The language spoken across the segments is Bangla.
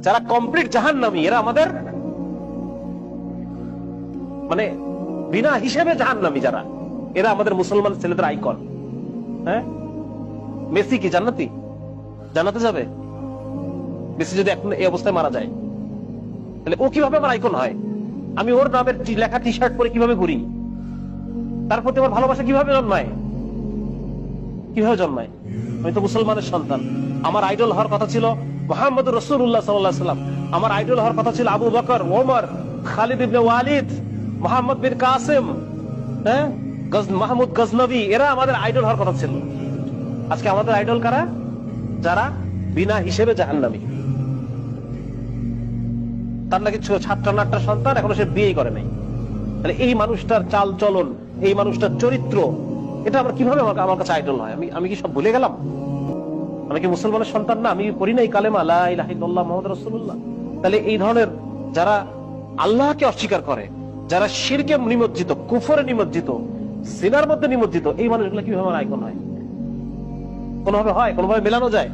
যারা কমপ্লিট জাহান্নামী, এরা আমাদের মানে বিনা হিসেবে জাহান্নামী যারা। এরা আমাদের মুসলমান ছেলেদের আইকন। হ্যাঁ? মেসি কি জান্নাতি? জান্নাতে যাবে? মেসি যদি এখন এই অবস্থায় মারা যায়, তাহলে ও কীভাবে আমার আইকন হয়? আমি ওর নামের লেখা টি শার্ট পরে কীভাবে ঘুরি? তার প্রতি আমার ভালোবাসা কীভাবে জন্মায়? কীভাবে জন্মায়? আমি তো মুসলমানের সন্তান। আমার আইডল হওয়ার কথা ছিল মোহাম্মদ রসুল্লাহ সাল্লাহ সাল্লাম। আমার আইডল হওয়ার কথা ছিল আবু বকর, ওমর, খালিদ ইবনে ওয়ালিদ, মোহাম্মদ বিন কাসিম হ্যাঁ? মাহমুদ গজনবী, এরা আমাদের আইডল হওয়ার কথা ছিল। আজকে আমাদের আইডল কারা? যারা? বিনা হিসেবে জাহান্নামী। তার নাকি ছ- সাতটা না সন্তান, এখনও সে বিয়ে করে নাই। তাহলে এই মানুষটার চাল চলন, এই মানুষটার চরিত্র, এটা আমার কীভাবে আমার কাছে আইডল হয়? আমি আমি কি সব ভুলে গেলাম? আমি কি মুসলমানের সন্তান না? আমি পড়ি নাই কালেমা ইলাহা ইল্লাল্লাহ মুহাম্মাদুর তাহলে এই ধরনের যারা আল্লাহকে অস্বীকার করে, যারা শিরকে নিমজ্জিত, কুফরে নিমজ্জিত, সিনার মধ্যে নিমজ্জিত, এই মানুষগুলো কীভাবে আমার আইকন হয়? কোনোভাবে হয়? কোনোভাবে মেলানো যায়?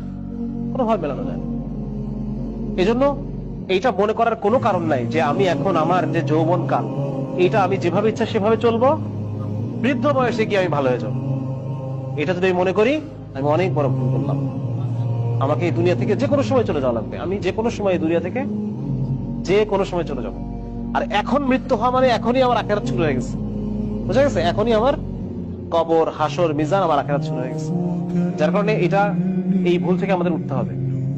কোনোভাবে মেলানো যায়। এই জন্য এইটা মনে করার কোনো কারণ নাই যে আমি এখন আমার যে যৌবন কাল, এইটা আমি যেভাবে ইচ্ছা সেভাবে চলবো, বৃদ্ধ বয়সে গিয়ে আমি ভালো হয়ে যাব। এটা যদি আমি মনে করি, আমি অনেক বড় ভুল করলাম। আমাকে এই দুনিয়া থেকে যে কোনো সময় চলে যাওয়া লাগবে। আমি যে কোনো সময় এই দুনিয়া থেকে যে কোনো সময় চলে যাব। আর এখন মৃত্যু হওয়া মানে এখনই আমার আখেরাত শুরু হয়ে গেছে। বুঝা গেছে? এখনই আমার কবর, হাসর, মিজান আমার আখেরাত শুরু হয়ে গেছে। যার কারণে এটা এই ভুল থেকে আমাদের উঠতে হবে।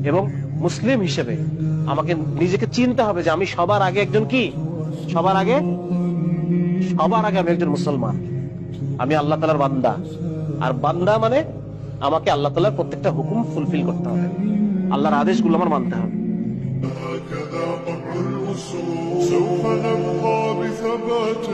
এবং মুসলিম হিসেবে আমাকে নিজেকে চিনতে হবে যে আমি সবার আগে একজন কি? সবার আগে? সবার আগে আমি একজন মুসলমান। আমি আল্লাহ তালার বান্দা। আর বান্দা মানে আমাকে আল্লাহ তালার প্রত্যেকটা হুকুম ফুলফিল করতে হবে আল্লাহর আদেশগুলো আমার মানতে হবে هكذا طبع الأصول سوف نبقى بثبات